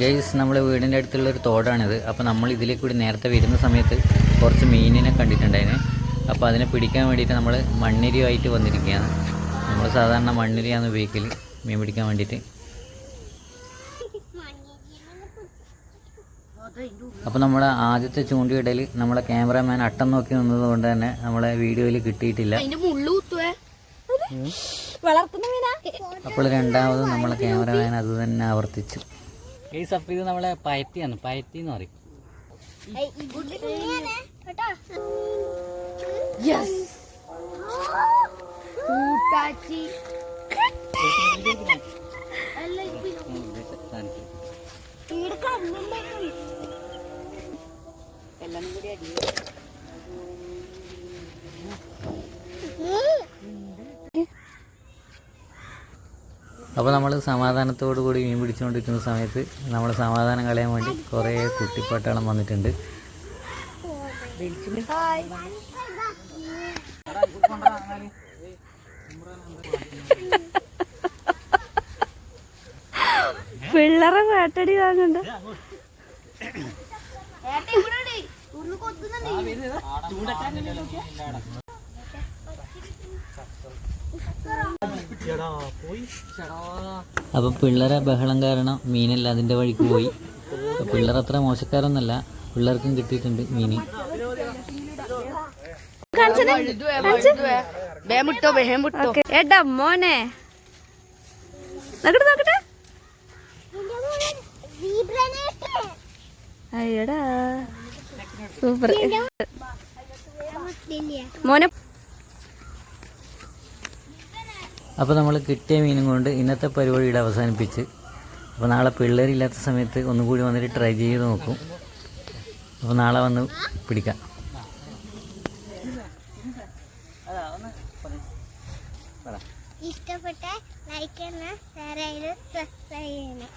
Guys നമ്മളെ വീടിന്റെ അടുത്തുള്ള ഒരു തോടാണിത്. അപ്പോൾ നമ്മൾ ഇതിലേക്ക് കൂടി നേരത്തെ വരുന്ന സമയത്ത് കുറച്ച് മീനിനെ കണ്ടിട്ടുണ്ടായിരുന്നു അപ്പോൾ അതിനെ പിടിക്കാൻ വേണ്ടിയിട്ട് നമ്മൾ മണ്ണിരിയുമായിട്ട് വന്നിരിക്കുകയാണ്. നമ്മൾ സാധാരണ മണ്ണിരിയാണ് ഉപയോഗിക്കൽ മീൻ പിടിക്കാൻ വേണ്ടിയിട്ട്. അപ്പോൾ നമ്മുടെ ആദ്യത്തെ ചൂണ്ടിയിടയിൽ നമ്മളെ ക്യാമറമാൻ അട്ടം നോക്കി നിന്നത് കൊണ്ട് തന്നെ നമ്മളെ വീഡിയോയിൽ കിട്ടിയിട്ടില്ല. അപ്പോൾ രണ്ടാമത് നമ്മളെ ക്യാമറമാൻ അത് തന്നെ ആവർത്തിച്ചു. ഗൈസ് അപ്പോൾ ഇത് നമ്മളെ പയറ്റിയാണ്. പയറ്റി എന്ന് പറയും. യെസ് കൂട്ടാച്ചി. അപ്പോൾ നമ്മൾ സമാധാനത്തോടു കൂടി മീൻ പിടിച്ചുകൊണ്ടിരിക്കുന്ന സമയത്ത് നമ്മൾ സമാധാനം കളയാൻ വേണ്ടി കുറേ കുട്ടിപ്പട്ടാളം വന്നിട്ടുണ്ട്. പിള്ളേരെ വേട്ടടി വാങ്ങണ്ട അപ്പോൾ പിള്ളേരെ ബഹളം കാരണം മീനെല്ലാം അതിന്റെ വഴിക്ക് പോയി. പിള്ളേർ അത്ര മോശക്കാരൊന്നല്ല. പിള്ളേർക്കും കിട്ടിയിട്ടുണ്ട് ബേമുട്ടോ എടാ മോനെ. അയ്യടാ. സൂപ്പർ. മോനെ അപ്പോൾ നമ്മൾ കിട്ടിയ മീനും കൊണ്ട് ഇന്നത്തെ പരിപാടി പരിപാടിയുടെ അവസാനിപ്പിച്ച്. അപ്പോൾ നാളെ പിള്ളേരില്ലാത്ത സമയത്ത് ഒന്നുകൂടി വന്നിട്ട് ട്രൈ ചെയ്ത് നോക്കും. അപ്പോൾ നാളെ വന്ന് പിടിക്കാം. ഇഷ്ടപ്പെട്ട ലൈക്ക് ചെയ്യണം ഷെയർ ചെയ്യണം സബ്സ്ക്രൈബ് ചെയ്യണം.